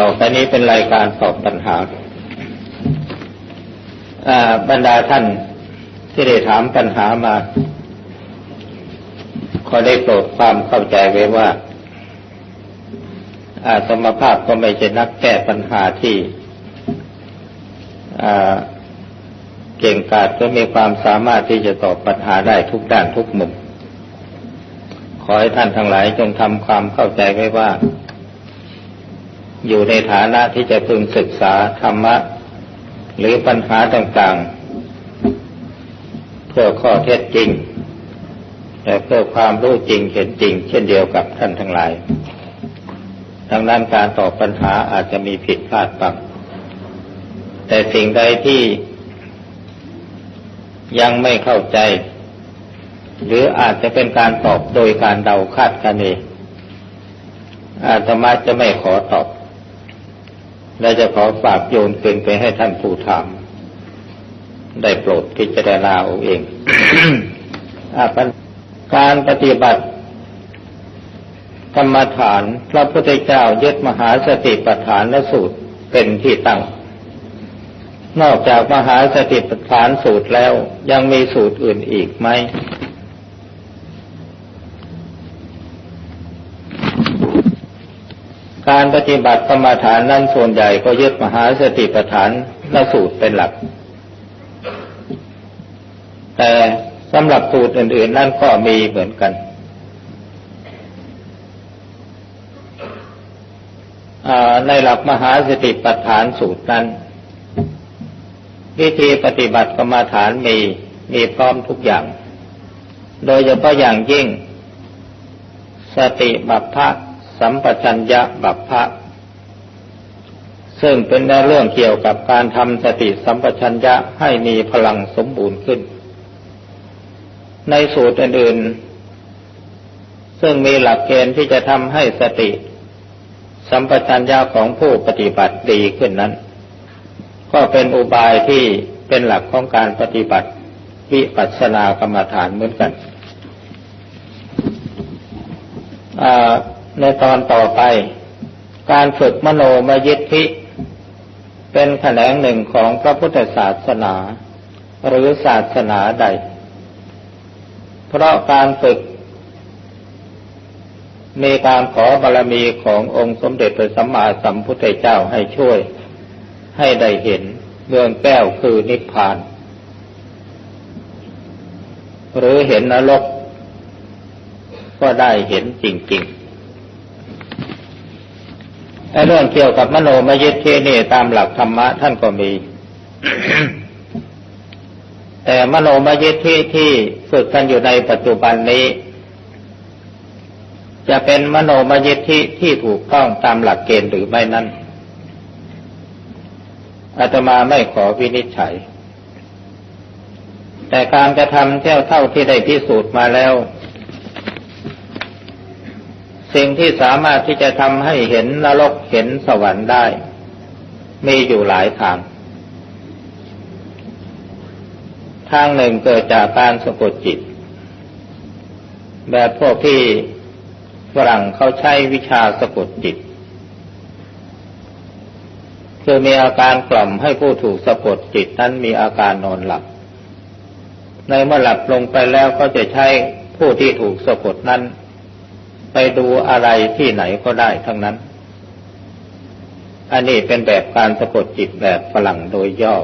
ต่อไปนี้เป็นรายการตอบปัญหา บรรดาท่านที่ได้ถามปัญหามา ขอได้โปรดความเข้าใจไว้ว่า อาสมภาพก็ไม่ใช่นักแก้ปัญหาที่เก่งกาจก็มีความสามารถที่จะตอบปัญหาได้ทุกด้านทุกมุม ขอให้ท่านทั้งหลายจงทำความเข้าใจไว้ว่า อยู่ในฐานะที่จะพึงศึกษาธรรมะ หรือปัญหาต่างๆ เพื่อข้อเท็จจริง และเพื่อความรู้จริงเห็นจริง เช่นเดียวกับท่านทั้งหลาย ดังนั้นการตอบปัญหาอาจจะมีผิดพลาดบ้างแต่สิ่งใดที่ยังไม่เข้าใจ หรืออาจจะเป็นการตอบโดยการเดาคาดคะเนอาตมาจะไม่ขอตอบ และจะขอฝากโยนคืนไปให้ท่านผู้ถาม ได้โปรดพิจารณาเอาเองการปฏิบัติกรรมฐานพระพุทธเจ้ายึดมหาสติปัฏฐานและสูตรเป็นที่ตั้ง นอกจากมหาสติปัฏฐานสูตรแล้วยังมีสูตรอื่นอีกไหม การปฏิบัติกรรมฐานนั้นส่วนใหญ่ก็ยึดมหาสติปัฏฐานและสูตรเป็นหลัก แต่สำหรับสูตรอื่น ๆ นั่นก็มีเหมือนกันในหลักมหาสติปัฏฐานสูตรนั้น วิธีปฏิบัติกรรมฐานมีมีพร้อมทุกอย่าง โดยเฉพาะอย่างยิ่ง สติบัพพะ สัมปชัญญะบัพพะซึ่งเป็นเรื่องเกี่ยวกับการทำสติสัมปชัญญะให้มีพลังสมบูรณ์ขึ้น ในสูตรอื่นๆ ซึ่งมีหลักเกณฑ์ที่จะทำให้สติ สัมปชัญญะของผู้ปฏิบัติดีขึ้นนั้น ก็เป็นอุบายที่เป็นหลักของการปฏิบัติวิปัสสนากรรมฐานเหมือนกัน ในตอนต่อไป การฝึกมโนมยิทธิ เป็นแขนงหนึ่งของพระพุทธศาสนา หรือศาสนาใด เพราะการฝึก มีการขอบารมีขององค์สมเด็จพระสัมมาสัมพุทธเจ้าให้ช่วย ให้ได้เห็นเมืองแก้วคือนิพพาน หรือเห็นนรก ก็ได้เห็นจริงๆ เรื่องเกี่ยวกับมโนมยิทธินี่ตามหลักธรรมะท่านก็มี แต่มโนมยิทธิที่ฝึกกันอยู่ในปัจจุบันนี้ จะเป็นมโนมยิทธิที่ถูกต้องตามหลักเกณฑ์หรือไม่นั้นอาตมาไม่ขอวินิจฉัย แต่การกระทำเท่าเท่าที่ได้พิสูจน์มาแล้ว สิ่งที่สามารถที่จะทำให้เห็นนรกเห็นสวรรค์ได้ มีอยู่หลายทาง ทางหนึ่งเกิดจากการสะกดจิต แบบพวกที่ฝรั่งเขาใช้วิชาสะกดจิต คือมีอาการกล่อมให้ผู้ถูกสะกดจิตนั้นมีอาการนอนหลับ ในเมื่อหลับลงไปแล้วก็จะใช้ผู้ที่ถูกสะกดนั้น ไปดูอะไรที่ไหนก็ได้ทั้งนั้น อันนี้เป็นแบบการสะกดจิตแบบฝรั่งโดยย่อ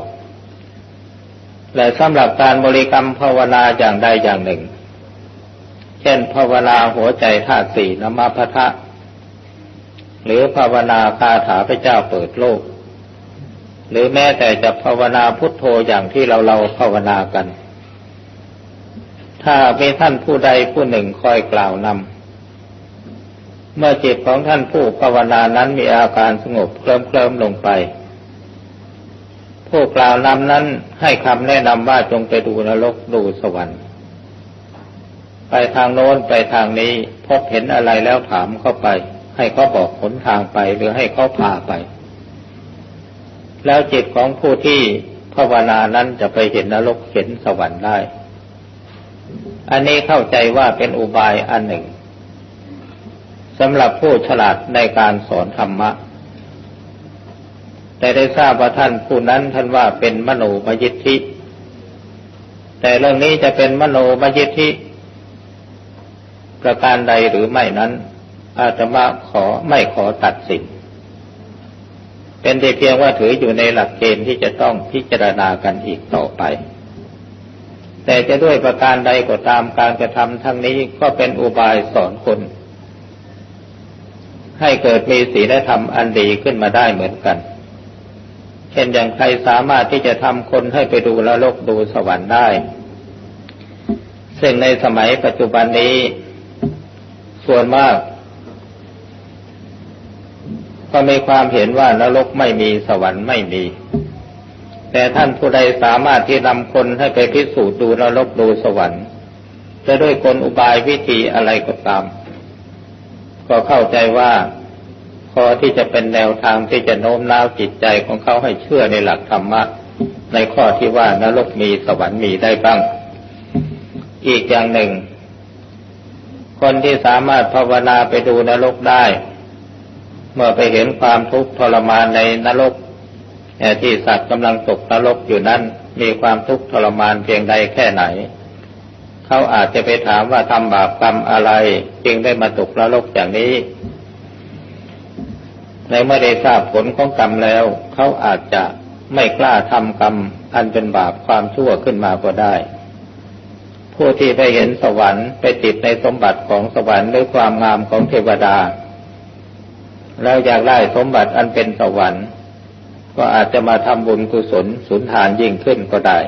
และสำหรับการบริกรรมภาวนาอย่างใดอย่างหนึ่ง เช่นภาวนาหัวใจธาตุสี่นมาพทะหรือภาวนาคาถาพระเจ้าเปิดโลก หรือแม้แต่จะภาวนาพุทโธอย่างที่เราเราภาวนากัน ถ้ามีท่านผู้ใดผู้หนึ่งคอยกล่าวนำ เมื่อจิตของท่านผู้ภาวนานั้นมีอาการสงบเคลิ้มเคลิ้มลงไป ผู้กล่าวนำนั้นให้คำแนะนำว่าจงไปดูนรกดูสวรรค์ ไปทางโน้นไปทางนี้พบเห็นอะไรแล้วถามเข้าไป ให้เขาบอกหนทางไปหรือให้เขาพาไป แล้วจิตของผู้ที่ภาวนานั้นจะไปเห็นนรกเห็นสวรรค์ได้ อันนี้เข้าใจว่าเป็นอุบายอันหนึ่ง สำหรับผู้ฉลาดในการสอนธรรมะ แต่ได้ทราบว่าท่านผู้นั้นท่านว่าเป็นมโนมยิทธิ แต่เรื่องนี้จะเป็นมโนมยิทธิ ประการใดหรือไม่นั้น อาตมาขอไม่ขอตัดสิน เป็นแต่เพียงว่าถืออยู่ในหลักเกณฑ์ที่จะต้องพิจารณากันอีกต่อไปแต่จะด้วยประการใดก็ตามการกระทำทั้งนี้ก็เป็นอุบายสอนคน ให้เกิดมีศีลธรรมอันดีขึ้นมาได้เหมือนกัน เช่นอย่างใครสามารถที่จะทำคนให้ไปดูแลโลกดูสวรรค์ได้ ซึ่งในสมัยปัจจุบันนี้ ส่วนมาก ก็มีความเห็นว่านรกไม่มีสวรรค์ไม่มี แต่ท่านผู้ใดสามารถที่นำคนให้ไปพิสูจน์ดูนรกดูสวรรค์ จะด้วยกลอุบายวิธีอะไรก็ตาม ก็เข้าใจว่าพอที่จะเป็นแนวทางที่จะโน้มน้าวจิตใจของเขาให้เชื่อในหลักธรรมะในข้อที่ว่านรกมีสวรรค์มีได้บ้าง อีกอย่างหนึ่ง คนที่สามารถภาวนาไปดูนรกได้ เมื่อไปเห็นความทุกข์ทรมานในนรกที่สัตว์กำลังตกนรกอยู่นั้นมีความทุกข์ทรมานเพียงใดแค่ไหน เขาอาจจะไปถามว่าทำบาปกรรมอะไร จึงได้มาตกนรกอย่างนี้ ในเมื่อได้ทราบผลของกรรมแล้ว เขาอาจจะไม่กล้าทำกรรม อันเป็นบาปความชั่วขึ้นมาก็ได้ ผู้ที่ไปเห็นสวรรค์ไปติดในสมบัติของสวรรค์หรือความงามของเทวดา แล้วอยากได้สมบัติอันเป็นสวรรค์ ก็อาจจะมาทำบุญกุศลสุนทานยิ่งขึ้นก็ได้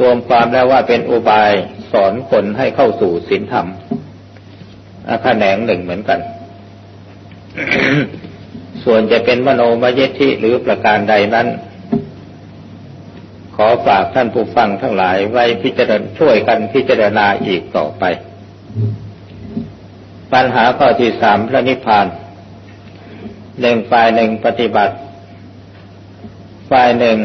รวมความแล้วว่าเป็นอุบายสอนคนให้เข้าสู่ศีลธรรมแขนงหนึ่งเหมือนกัน ส่วนจะเป็นมโนมยธิหรือประการใดนั้น ขอฝากท่านผู้ฟังทั้งหลายไว้พิจารณาช่วยกันพิจารณาอีกต่อไป ปัญหาข้อที่สามพระนิพพานหนึ่งฝ่ายหนึ่งปฏิบัติ ฝ่ายหนึ่ง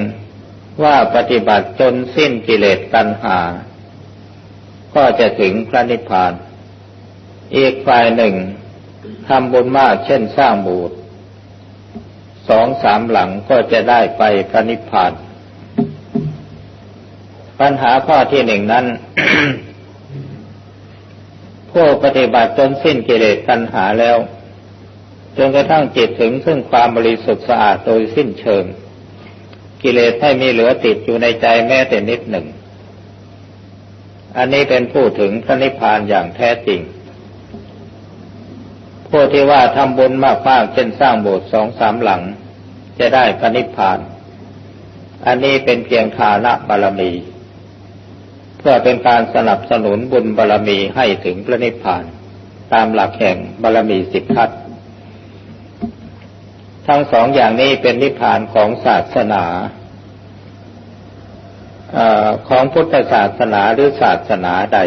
ว่าปฏิบัติจนสิ้นกิเลสตัณหา ก็จะถึงพระนิพพาน อีกฝ่ายหนึ่งทำบุญมากเช่นสร้างโบสถ์สองสามหลังก็จะได้ไปพระนิพพาน ปัญหาข้อที่หนึ่งนั้น ผู้ปฏิบัติจนสิ้นกิเลสตัณหาแล้ว จนกระทั่งจิตถึงซึ่งความบริสุทธิ์สะอาดโดยสิ้นเชิง กิเลสไม่มีเหลือติดอยู่ในใจแม้แต่นิดหนึ่ง อันนี้เป็นผู้ถึงพระนิพพานอย่างแท้จริงผู้ที่ว่าทำบุญมากมากเช่นสร้างโบสถ์สองสามหลัง จะได้พระนิพพาน อันนี้เป็นเพียงฐานะบารมี เพื่อเป็นการสนับสนุนบุญบารมีให้ถึงพระนิพพาน ตามหลักแห่งบารมีสิบทัศ ทั้งสองอย่างนี้เป็นนิพพานของศาสนาอของพุทธศาสนาหรือศาสนาใด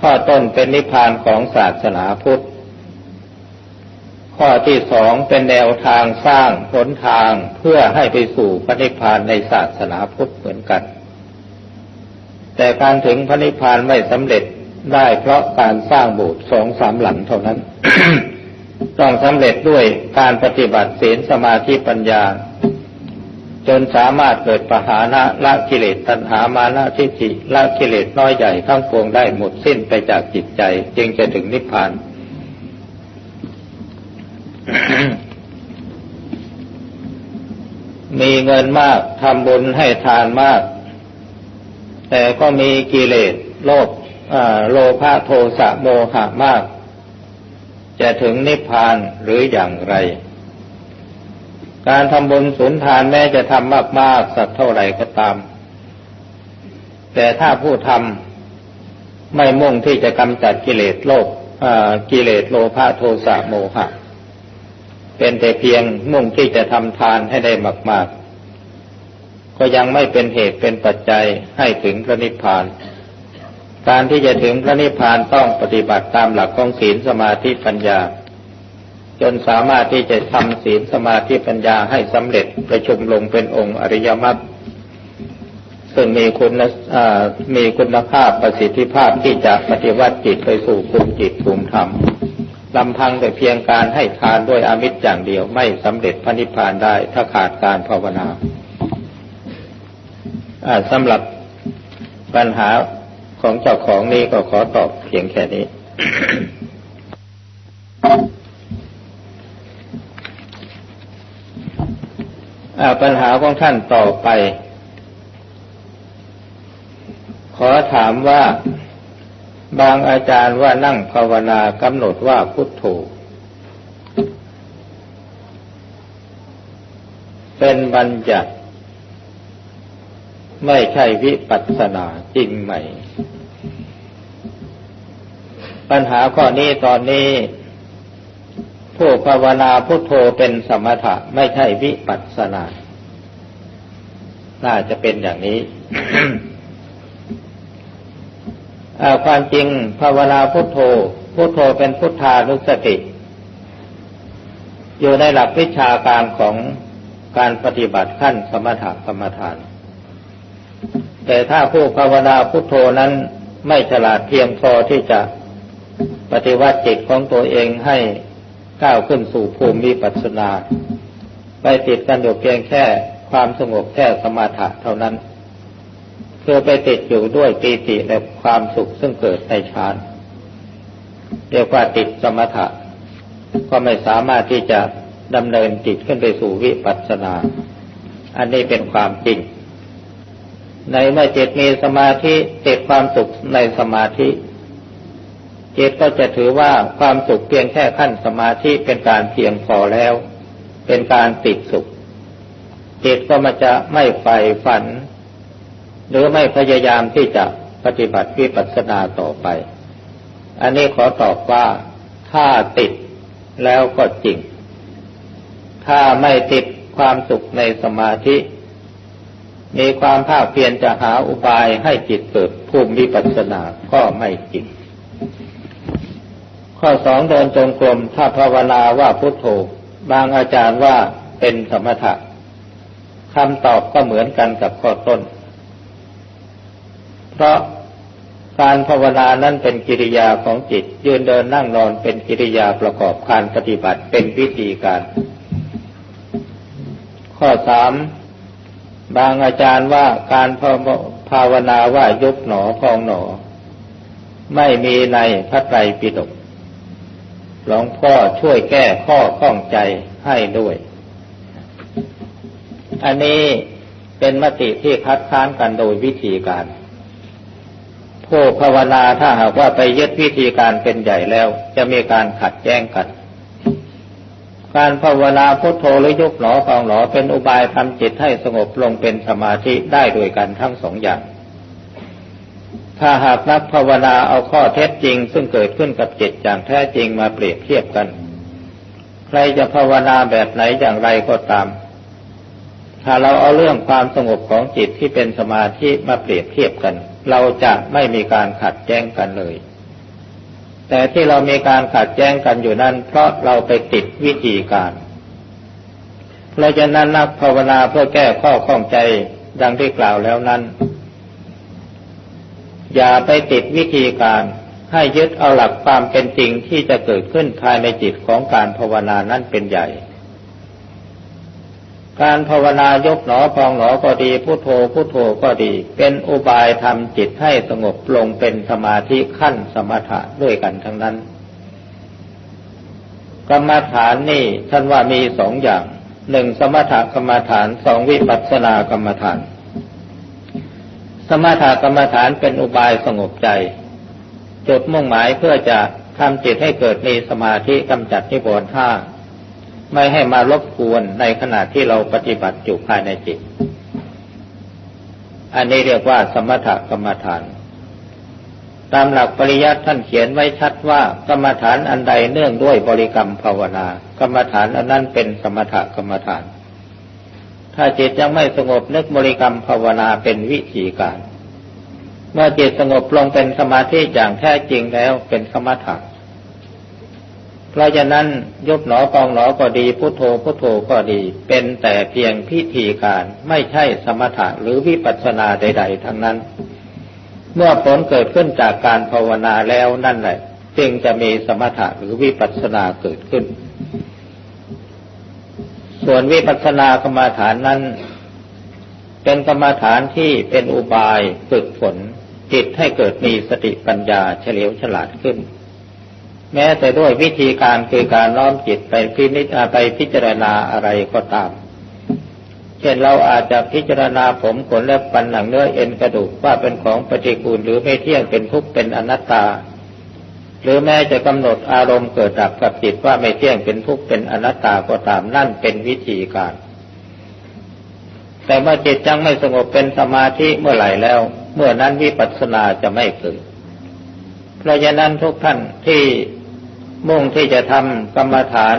ข้อต้นเป็นนิพพานของศาสนาพุทธ ข้อที่สองเป็นแนวทางสร้างหนทางเพื่อให้ไปสู่พระนิพพานในศาสนาพุทธเหมือนกัน แต่การถึงพระนิพพานไม่สำเร็จได้เพราะการสร้างโบสถ์สองสามหลังเท่านั้น ต้องสำเร็จด้วยการปฏิบัติศีลสมาธิปัญญา จนสามารถเกิดปหานะละกิเลสตัณหามานะทิฏฐิละกิเลสน้อยใหญ่ทั้งปวงได้หมดสิ้นไปจากจิตใจ จึงจะถึงนิพพานมีเงินมากทำบุญให้ทานมาก แต่ก็มีกิเลสโลภโลภะโทสะโมหะมาก จะถึงนิพพานหรืออย่างไร การทำบุญสุนทานแม้จะทำมากๆสักเท่าไหร่ก็ตาม แต่ถ้าผู้ทำไม่มุ่งที่จะกำจัดกิเลสโลกกิเลสโลภะโทสะโมหะ เป็นแต่เพียงมุ่งที่จะทำทานให้ได้มาก ๆ ก็ยังไม่เป็นเหตุเป็นปัจจัยให้ถึงพระนิพพาน การที่จะถึงพระนิพพานต้องปฏิบัติตามหลักของศีลสมาธิปัญญา จนสามารถที่จะทำศีลสมาธิปัญญาให้สำเร็จประชุมลงเป็นองค์อริยมรรคซึ่งมีคุณมีคุณภาพประสิทธิภาพที่จะปฏิวัติจิตไปสู่ภูมิจิตภูมิธรรมลำพังแต่เพียงการให้ทานด้วยอามิตรอย่างเดียวไม่สำเร็จพระนิพพานได้ถ้าขาดการภาวนาสำหรับปัญหา ของเจ้าของนี้ก็ขอตอบเพียงแค่นี้ ปัญหาของท่านต่อไป ขอถามว่าบางอาจารย์ว่านั่งภาวนากำหนดว่าพุทโธเป็นบัญญัติ ไม่ใช่วิปัสสนาจริงไหม ปัญหาข้อนี้ตอนนี้ ผู้ภาวนาพุทโธเป็นสมถะไม่ใช่วิปัสสนา น่าจะเป็นอย่างนี้ความจริงภาวนาพุทโธ พุทโธเป็นพุทธานุสติ อยู่ในหลักวิชาการของการปฏิบัติขั้นสมถะกรรมฐาน แต่ถ้าผู้ภาวนาพุทโธนั้นไม่ฉลาดเพียงพอที่จะปฏิวัติจิตของตัวเองให้ก้าวขึ้นสู่ภูมิปัสนา ไปติดกันอยู่เพียงแค่ความสงบแค่สมาธิเท่านั้นคือไปติดอยู่ด้วยปีติและความสุขซึ่งเกิดในฌานเรียกว่าติดสมถะ ก็ไม่สามารถที่จะดำเนินจิตขึ้นไปสู่วิปัสสนา อันนี้เป็นความจริง ในเมื่อจิตมีสมาธิติดความสุขในสมาธิ จิตก็จะถือว่าความสุขเพียงแค่ขั้นสมาธิเป็นการเพียงพอแล้ว เป็นการติดสุข จิตก็มาจะไม่ใฝ่ฝัน หรือไม่พยายามที่จะปฏิบัติวิปัสสนาต่อไป อันนี้ขอตอบว่าถ้าติดแล้วก็จริง ถ้าไม่ติดความสุขในสมาธิ มีความภาคเพียรจะหาอุบายให้จิตเกิดภูมิวิปัสสนาก็ไม่จริง ข้อสองเดินจงกรมถ้าภาวนาว่าพุทโธบางอาจารย์ว่าเป็นสมถะคำตอบก็เหมือนกันกับข้อต้น เพราะการภาวนานั้นเป็นกิริยาของจิต ยืนเดินนั่งนอนเป็นกิริยาประกอบการปฏิบัติเป็นวิธีการ ข้อสาม บางอาจารย์ว่าการภาวนาว่ายุบหนอพองหนอ ไม่มีในพระไตรปิฎกหลวงพ่อช่วยแก้ข้อข้องใจให้ด้วย อันนี้เป็นมติที่คัดค้านกันโดยวิธีการผู้ภาวนาถ้าหากว่าไปยึดวิธีการเป็นใหญ่แล้ว จะมีการขัดแย้งกัน การภาวนาพุทโธหรือยุบหนอฟองหนอเป็นอุบายทำจิตให้สงบลงเป็นสมาธิได้ด้วยกันทั้งสองอย่าง ถ้าหากนักภาวนาเอาข้อเท็จจริง ซึ่งเกิดขึ้นกับจิตอย่างแท้จริงมาเปรียบเทียบกัน ใครจะภาวนาแบบไหนอย่างไรก็ตาม ถ้าเราเอาเรื่องความสงบของจิตที่เป็นสมาธิมาเปรียบเทียบกัน เราจะไม่มีการขัดแย้งกันเลย แต่ที่เรามีการขัดแย้งกันอยู่นั้น เพราะเราไปติดวิธีการเราจะนั้นนักภาวนาเพื่อแก้ข้อข้องใจดังที่กล่าวแล้วนั้น อย่าไปติดวิธีการ ให้ยึดเอาหลักความเป็นจริงที่จะเกิดขึ้นภายในจิตของการภาวนานั้นเป็นใหญ่ การภาวนายกหนอพองหนอก็ดีพุโทโธพุโทโธก็ดี เป็นอุบายทำจิตให้สงบลงเป็นสมาธิขั้นสมถะด้วยกันทั้งนั้น กรรมฐานนี่ท่านว่ามีสองอย่างหนึ่งสมถกรรมฐานสองวิปัสสนากรรมฐาน สมถกรรมฐานเป็นอุบายสงบใจ จุดมุ่งหมายเพื่อจะทำจิตให้เกิดมีสมาธิกำจัดนิวรณ์ห้า ไม่ให้มารบกวนในขณะที่เราปฏิบัติอยู่ภายในจิต อันนี้เรียกว่าสมถกรรมฐาน ตามหลักปริยัติท่านเขียนไว้ชัดว่ากรรมฐานอันใดเนื่องด้วยบริกรรมภาวนากรรมฐานอันนั้นเป็นสมถกรรมฐาน ถ้าจิตยังไม่สงบนึกบริกรรมภาวนาเป็นวิธีการ เมื่อจิตสงบลงเป็นสมาธิอย่างแท้จริงแล้วเป็นสมถะ เพราะฉะนั้นยุบหนอกองหนอก็ดีพุโทโธพุโทโธก็ดี เป็นแต่เพียงพิธีการไม่ใช่สมถะหรือวิปัสสนาใด ๆ ทั้งนั้น เมื่อผลเกิดขึ้นจากการภาวนาแล้วนั่นแหละ จึงจะมีสมถะหรือวิปัสสนาเกิดขึ้น ส่วนวิปัสสนากรรมฐานนั้น เป็นกรรมฐานที่เป็นอุบายฝึกฝนจิตให้เกิดมีสติปัญญาเฉลียวฉลาดขึ้น แม้แต่ด้วยวิธีการคือการน้อมจิตไปพินิจไปพิจารณาอะไรก็ตาม เช่นเราอาจจะพิจารณาผมขนและปันหนังเนื้อเอ็นกระดูกว่าเป็นของปฏิกูลหรือไม่เที่ยงเป็นทุกข์เป็นอนัตตา หรือแม้จะกำหนดอารมณ์เกิดดับกับจิตว่าไม่เที่ยงเป็นทุกข์เป็นอนัตตาก็ตามนั่นเป็นวิธีการ แต่เมื่อจิตยังไม่สงบเป็นสมาธิเมื่อไหร่แล้ว เมื่อนั้นวิปัสสนาจะไม่เกิดเพราะฉะนั้นทุกท่านที่ มุ่งที่จะทำกรรมฐาน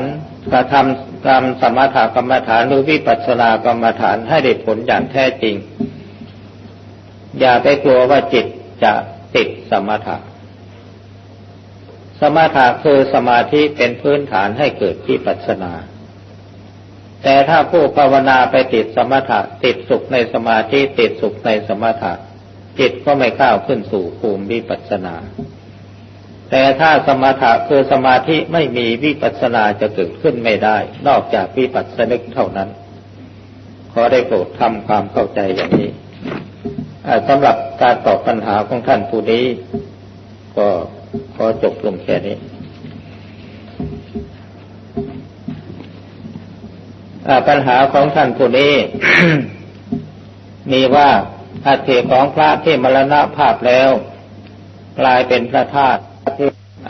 กระทำกรรมสมถกรรมฐานหรือวิปัสสนากรรมฐานให้ได้ผลอย่างแท้จริง อย่าไปกลัวว่าจิตจะติดสมถะ สมถะคือสมาธิเป็นพื้นฐานให้เกิดวิปัสสนา แต่ถ้าผู้ภาวนาไปติดสมถะ ติดสุขในสมาธิติดสุขในสมถะ จิตก็ไม่ก้าวขึ้นสู่ภูมิวิปัสสนา แต่ถ้าสมถะคือสมาธิไม่มีวิปัสสนาจะเกิดขึ้นไม่ได้ นอกจากวิปัสสนึกเท่านั้น ขอได้โปรดทำความเข้าใจอย่างนี้สำหรับการตอบปัญหาของท่านผู้นี้ ก็ขอจบลงแค่นี้ปัญหาของท่านผู้นี้ มีว่าอัฐิของพระที่มรณภาพแล้ว กลายเป็นพระธาตุ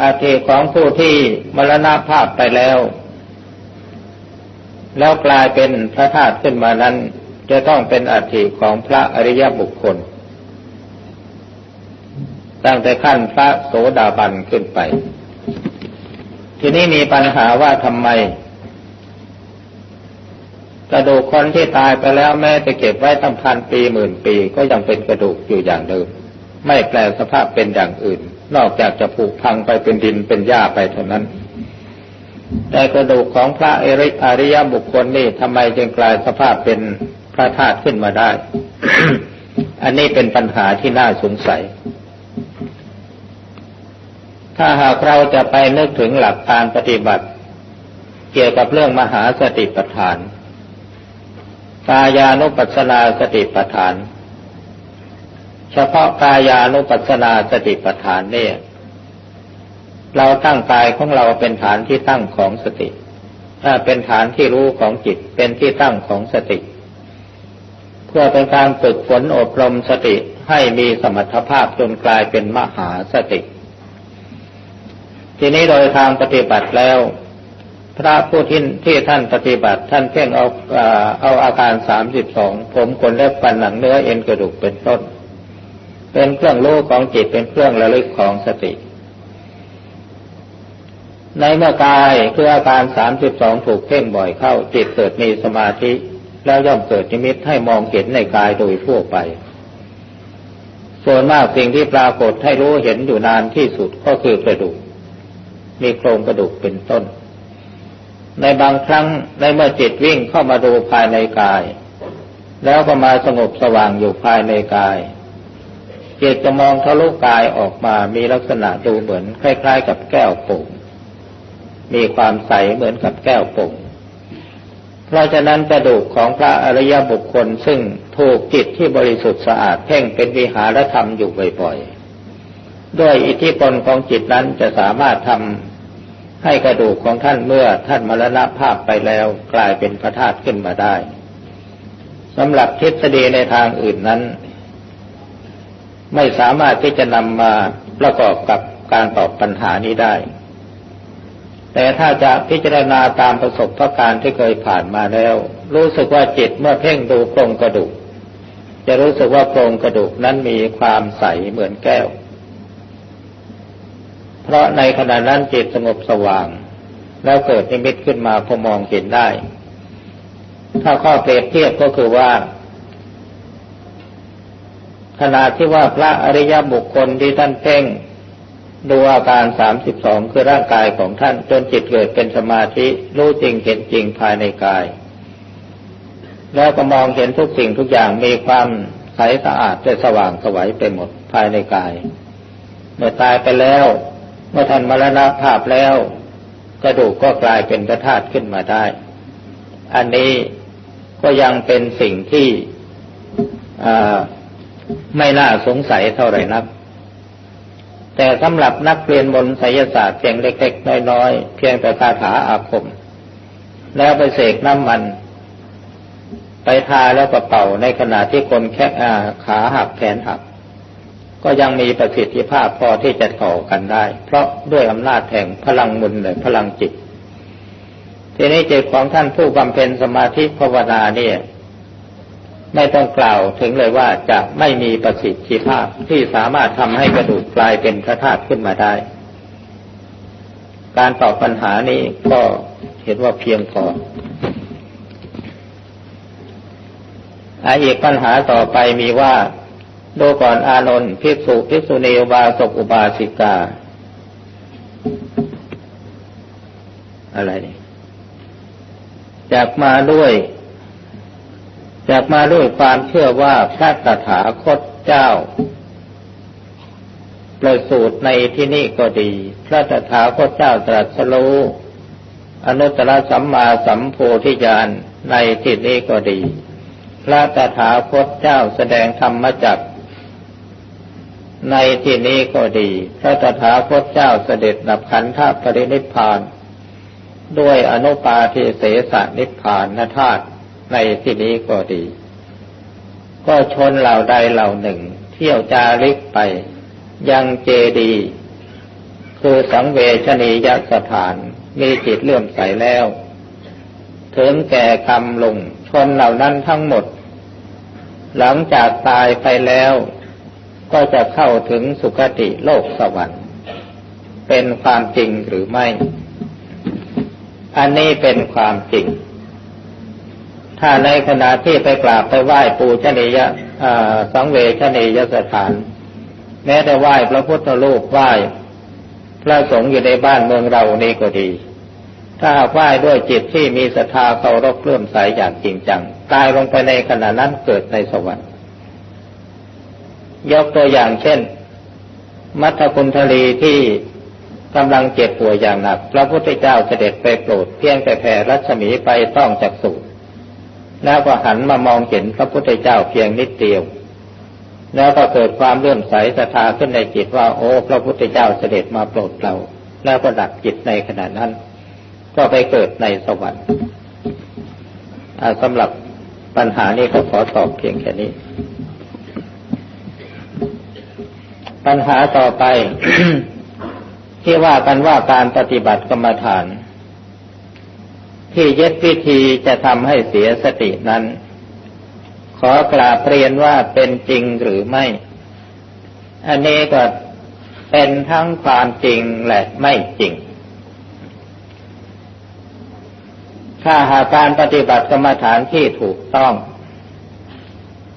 อัฐิของผู้ที่มรณภาพไปแล้ว แล้วกลายเป็นพระธาตุขึ้นมานั้น จะต้องเป็นอัฐิของพระอริยบุคคล ตั้งแต่ขั้นพระโสดาบันขึ้นไป ทีนี้มีปัญหาว่าทำไม กระดูกคนที่ตายไปแล้วแม้จะเก็บไว้ตั้งพันปีหมื่นปีก็ยังเป็นกระดูกอยู่อย่างเดิม ไม่แปลสภาพเป็นอย่างอื่น นอกจากจะผุพังไปเป็นดินเป็นหญ้าไปเท่านั้น แต่กระดูกของพระเอริอริยบุคคลนี่ทำไมจึงกลายสภาพเป็นพระธาตุขึ้นมาได้ อันนี้เป็นปัญหาที่น่าสงสัย ถ้าหากเราจะไปนึกถึงหลักการปฏิบัติ เกี่ยวกับเรื่องมหาสติปัฏฐาน กายานุปัสสนาสติปัฏฐาน เฉพาะกายานุปัสสนาสติปัฏฐานเนี่ยเราตั้งกายของเราเป็นฐานที่ตั้งของสติเป็นฐานที่รู้ของจิต เป็นที่ตั้งของสติ เพื่อเป็นการฝึกฝนอบรมสติให้มีสมรรถภาพจนกลายเป็นมหาสติ ทีนี้โดยทางปฏิบัติแล้ว พระผู้ที่ที่ท่านปฏิบัติ ท่านเพ่งเอาเอาอาการสามสิบสองผมขนเล็บฟันหนังเนื้อเอ็นกระดูกเป็นต้น เป็นเครื่องรู้ของจิตเป็นเครื่องระลึกของสติ ในเมื่อกายคืออาการสามสิบสองถูกเพ่งบ่อยเข้า จิตเกิดมีสมาธิแล้วย่อมเกิดนิมิตให้มองเห็นในกายโดยทั่วไป ส่วนมากสิ่งที่ปรากฏให้รู้เห็นอยู่นานที่สุดก็คือกระดูก มีโครงกระดูกเป็นต้น ในบางครั้งในเมื่อจิตวิ่งเข้ามาดูภายในกาย แล้วก็มาสงบสว่างอยู่ภายในกาย จิตจะมองทะลุกายออกมามีลักษณะดูเหมือนคล้าย ๆ กับแก้วป่งมีความใสเหมือนกับแก้วป่งเพราะฉะนั้นกระดูกของพระอริยบุคคลซึ่งถูกจิตที่บริสุทธิ์สะอาดเพ่งเป็นวิหารธรรมอยู่บ่อยๆ ด้วยอิทธิพลของจิตนั้นจะสามารถทำให้กระดูกของท่านเมื่อท่านมรณภาพไปแล้วกลายเป็นพระธาตุขึ้นมาได้สำหรับทฤษฎีในทางอื่นนั้น ไม่สามารถที่จะนำมาประกอบกับการตอบปัญหานี้ได้ แต่ถ้าจะพิจารณาตามประสบการณ์ที่เคยผ่านมาแล้ว รู้สึกว่าจิตเมื่อเพ่งดูโครงกระดูก จะรู้สึกว่าโครงกระดูกนั้นมีความใสเหมือนแก้ว เพราะในขณะนั้นจิตสงบสว่าง แล้วเกิดนิมิตขึ้นมาพอมองเห็นได้ ถ้าข้อเปรียบเทียบก็คือว่า ขณะที่ว่าพระอริยบุคคลที่ท่านเพ่งดูอาการสามสิบสองคือร่างกายของท่านจนจิตเกิดเป็นสมาธิ รู้จริงเห็นจริงภายในกาย แล้วก็มองเห็นทุกสิ่งทุกอย่างมีความใสสะอาดและสว่างสวัยไปหมดภายในกาย เมื่อตายไปแล้ว เมื่อท่านมรณภาพแล้ว กระดูกก็กลายเป็นพระธาตุขึ้นมาได้ อันนี้ก็ยังเป็นสิ่งที่ ไม่น่าสงสัยเท่าไหร่นัก แต่สำหรับนักเรียนบนไสยศาสตร์เพียงเล็กๆน้อยๆ เพียงแต่คาถาอาคม แล้วไปเสกน้ำมัน ไปทาแล้วก็เป่าในขณะที่คนแค่ขาหักแขนหัก ก็ยังมีประสิทธิภาพพอที่จะต่อกันได้ เพราะด้วยอำนาจแห่งพลังมุนเลยพลังจิตทีนี้จิตของท่านผู้บำเพ็ญสมาธิภาวนาเนี่ย ไม่ต้องกล่าวถึงเลยว่าจะไม่มีประสิทธิภาพที่สามารถทำให้กระดูกกลายเป็นพระธาตุขึ้นมาได้ การตอบปัญหานี้ก็เห็นว่าเพียงพออีกปัญหาต่อไปมีว่าดูก่อนอานนท์ภิกษุภิกษุณีอุบาสกอุบาสิกา อะไรนี่จากมาด้วย จากมาด้วยความเชื่อว่าพระตถาคตเจ้า ประสูตรในที่นี้ก็ดี พระตถาคตเจ้าตรัสรู้อนุตตรสัมมาสัมโพธิญาณในที่นี้ก็ดี พระตถาคตเจ้าแสดงธรรมจักในที่นี้ก็ดี พระตถาคตเจ้าเสด็จดับขันธปรินิพพาน ด้วยอนุปาทิเสสนิพพานธาตุ ในที่นี้ก็ดี ก็ชนเหล่าใดเหล่าหนึ่ง เที่ยวจาริกไป ยังเจดี คือสังเวชนียสถานมีจิตเลื่อมใสแล้ว ถึงแก่กรรมลงชนเหล่านั้นทั้งหมด หลังจากตายไปแล้ว ก็จะเข้าถึงสุคติโลกสวรรค์ เป็นความจริงหรือไม่ อันนี้เป็นความจริง ถ้าในขณะที่ไปกราบไปไหว้ปูชนียสังเวชนียสถาน แม้แต่ไหว้พระพุทธรูปไหว้พระสงฆ์อยู่ในบ้านเมืองเรานี่ก็ดี ถ้าไหว้ด้วยจิตที่มีศรัทธาเคารพเลื่อมใสอย่างจริงจังตายลงไปในขณะนั้นเกิดในสวรรค์ยกตัวอย่างเช่น มัทคุณทลีที่กำลังเจ็บป่วยอย่างหนัก พระพุทธเจ้าเสด็จไปโปรดเพียงแต่แผ่รัศมีไปต้องจักสู แล้วก็หันมามองเห็นพระพุทธเจ้าเพียงนิดเดียว แล้วก็เกิดความเลื่อมใสศรัทธาขึ้นในจิตว่าโอ้พระพุทธเจ้าเสด็จมาโปรดเรา แล้วก็ดับจิตในขณะนั้น ก็ไปเกิดในสวรรค์สำหรับปัญหานี้เขาขอตอบเพียงแค่นี้ ปัญหาต่อไป ที่ว่ากันว่าการปฏิบัติกรรมฐาน ที่ยึดวิธีจะทำให้เสียสตินั้น ขอกราบเรียนว่าเป็นจริงหรือไม่ อันนี้ก็เป็นทั้งความจริงและไม่จริง ถ้าหากการปฏิบัติกรรมฐานที่ถูกต้อง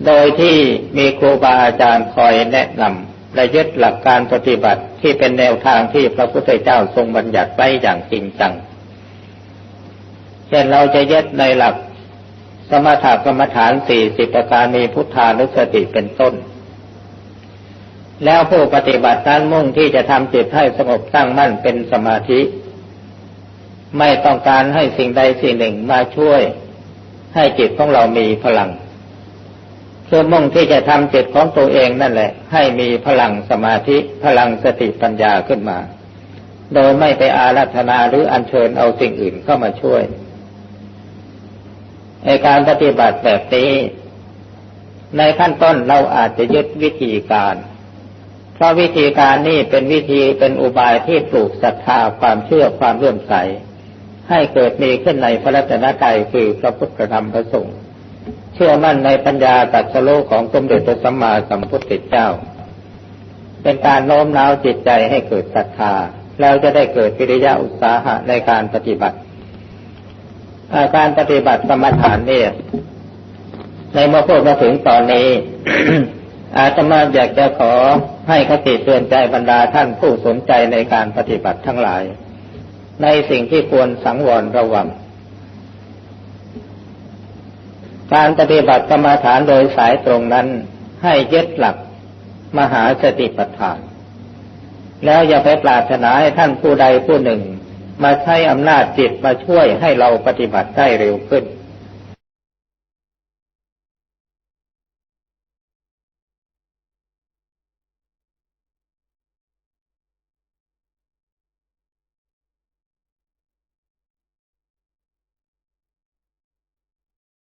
โดยที่มีครูบาอาจารย์คอยแนะนำและยึดหลักการปฏิบัติที่เป็นแนวทางที่พระพุทธเจ้าทรงบัญญัติไว้อย่างจริงจัง เช่นเราจะยึดในหลัก สมถกรรมฐานสี่สิบประการมีพุทธานุสติเป็นต้น แล้วผู้ปฏิบัตินั้นมุ่งที่จะทำจิตให้สงบตั้งมั่นเป็นสมาธิ ไม่ต้องการให้สิ่งใดสิ่งหนึ่งมาช่วย ให้จิตของเรามีพลังคือมุ่งที่จะทำจิตของตัวเองนั่นแหละ ให้มีพลังสมาธิพลังสติปัญญาขึ้นมา โดยไม่ไปอารัธนาหรืออัญเชิญเอาสิ่งอื่นเข้ามาช่วย ในการปฏิบัติแบบนี้ ในขั้นต้นเราอาจจะยึดวิธีการ เพราะวิธีการนี่เป็นวิธีเป็นอุบายที่ปลูกศรัทธาความเชื่อความเลื่อมใส ให้เกิดมีขึ้นในพระรัตนตรัยคือพระพุทธธรรมพระสงฆ์เชื่อมั่นในปัญญาตัดสโลของสมเด็จพระสัมมาสัมพุทธเจ้า เป็นการโน้มน้าวจิตใจให้เกิดศรัทธาแล้วจะได้เกิดวิริยะอุตสาหะในการปฏิบัติ การปฏิบัติสมถานเนี่ยในเมื่อพูดมาถึงตอนนี้อาตมาอยากจะขอให้คติเตือนใจบรรดาท่านผู้สนใจในการปฏิบัติทั้งหลาย ในสิ่งที่ควรสังวรระวัง การปฏิบัติกรรมฐานโดยสายตรงนั้น ให้ยึดหลักมหาสติปัฏฐาน แล้วอย่าไปปรารถนาให้ท่านผู้ใดผู้หนึ่ง มาใช้อำนาจจิตมาช่วยให้เราปฏิบัติได้เร็วขึ้น